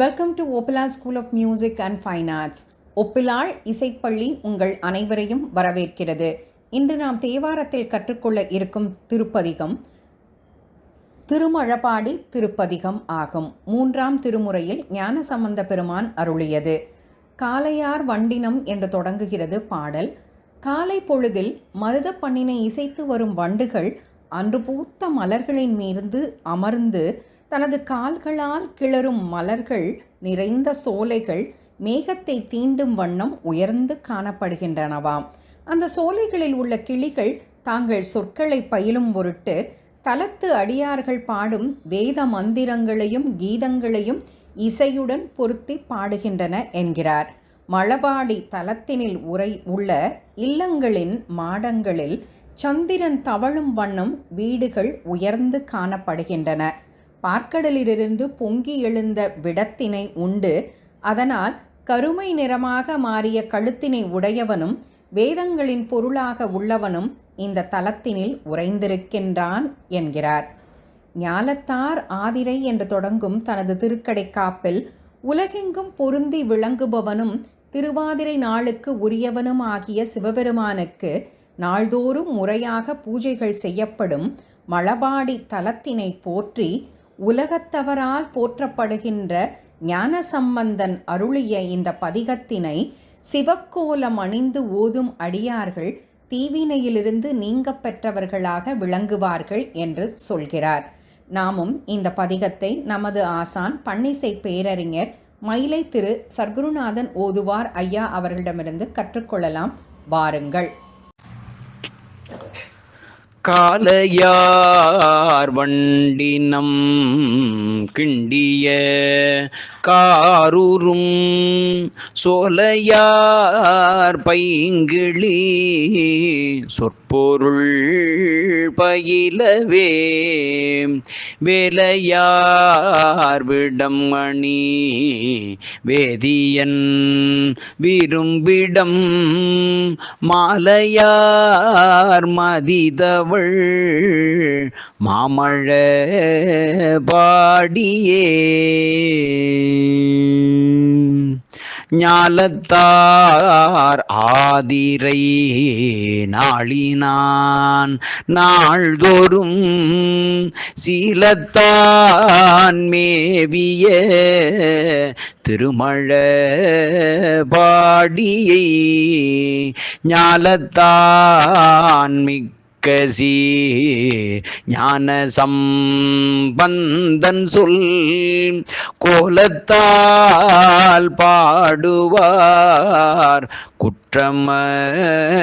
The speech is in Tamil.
Welcome to Oppilal school of music and fine arts Oppilal இசைப்பள்ளி உங்கள் அனைவரையும் வரவேற்கிறது. இன்று நாம் தேவாரத்தில் கற்றுக்கொள்ள இருக்கும் திருப்பதிகம் திருமழபாடி திருப்பதிகம் ஆகும். மூன்றாம் திருமுறையில் ஞானசம்பந்த பெருமான் அருளியது. காலையார் வண்டினம் என்று தொடங்குகிறது பாடல். காலை பொழுதில் மருத பண்ணினை இசைத்து வரும் வண்டுகள் அன்று பூத்த மலர்களின் மீது அமர்ந்து தனது கால்களால் கிளறும் மலர்கள் நிறைந்த சோலைகள் மேகத்தை தீண்டும் வண்ணம் உயர்ந்து காணப்படுகின்றனவாம். அந்த சோலைகளில் உள்ள கிளிகள் தாங்கள் சொற்களை பயிலும் பொருட்டு தலத்து அடியார்கள் பாடும் வேத மந்திரங்களையும் கீதங்களையும் இசையுடன் பொருத்தி பாடுகின்றன என்கிறார். மலபாடி தலத்தினில் உரை உள்ள இல்லங்களின் மாடங்களில் சந்திரன் தவழும் வண்ணம் வீடுகள் உயர்ந்து காணப்படுகின்றன. பார்க்கடலிலிருந்து பொங்கி எழுந்த விடத்தினை உண்டு. அதனால் கருமை நிறமாக மாறிய கழுத்தினை உடையவனும் வேதங்களின் பொருளாக உள்ளவனும் இந்த தலத்தினில் உறைந்திருக்கின்றான் என்கிறார். ஞாலத்தார் ஆதிரை என்று தொடங்கும் தனது திருக்கடை காப்பில் உலகெங்கும் பொருந்தி விளங்குபவனும் திருவாதிரை நாளுக்கு உரியவனும் ஆகிய சிவபெருமானுக்கு நாள்தோறும் முறையாக பூஜைகள் செய்யப்படும் மழபாடி தலத்தினை போற்றி உலகத்தவரால் போற்றப்படுகின்ற ஞானசம்பந்தன் அருளிய இந்த பதிகத்தினை சிவக்கோலம் அணிந்து ஓதும் அடியார்கள் தீவினையிலிருந்து நீங்க பெற்றவர்களாக விளங்குவார்கள் என்று சொல்கிறார். நாமும் இந்த பதிகத்தை நமது ஆசான் பன்னிசை பேரறிஞர் மயிலை திரு சர்க்குருநாதன் ஓதுவார் ஐயா அவர்களிடமிருந்து கற்றுக்கொள்ளலாம். வாருங்கள். காலையார் வண்டினம் கிண்டிய காரூரும் சோலையார் பைங்கிளி பொருள் பயிலவே வேலையார் விடம் மணி வேதியன் விரும்பிடம் மாலையார் மதிதவள் மாமழ பாடியே. ஞாலத்தார் ஆதிரை நாளினான். நாள்தோறும் சீலத்தான் மேவிய திருமழ பாடியை ஞாலத்தான் மிக்க கசி ஞான சம்பந்தன் சொல் கோலத்தால் பாடுவார் குற்றமற்றார்களே.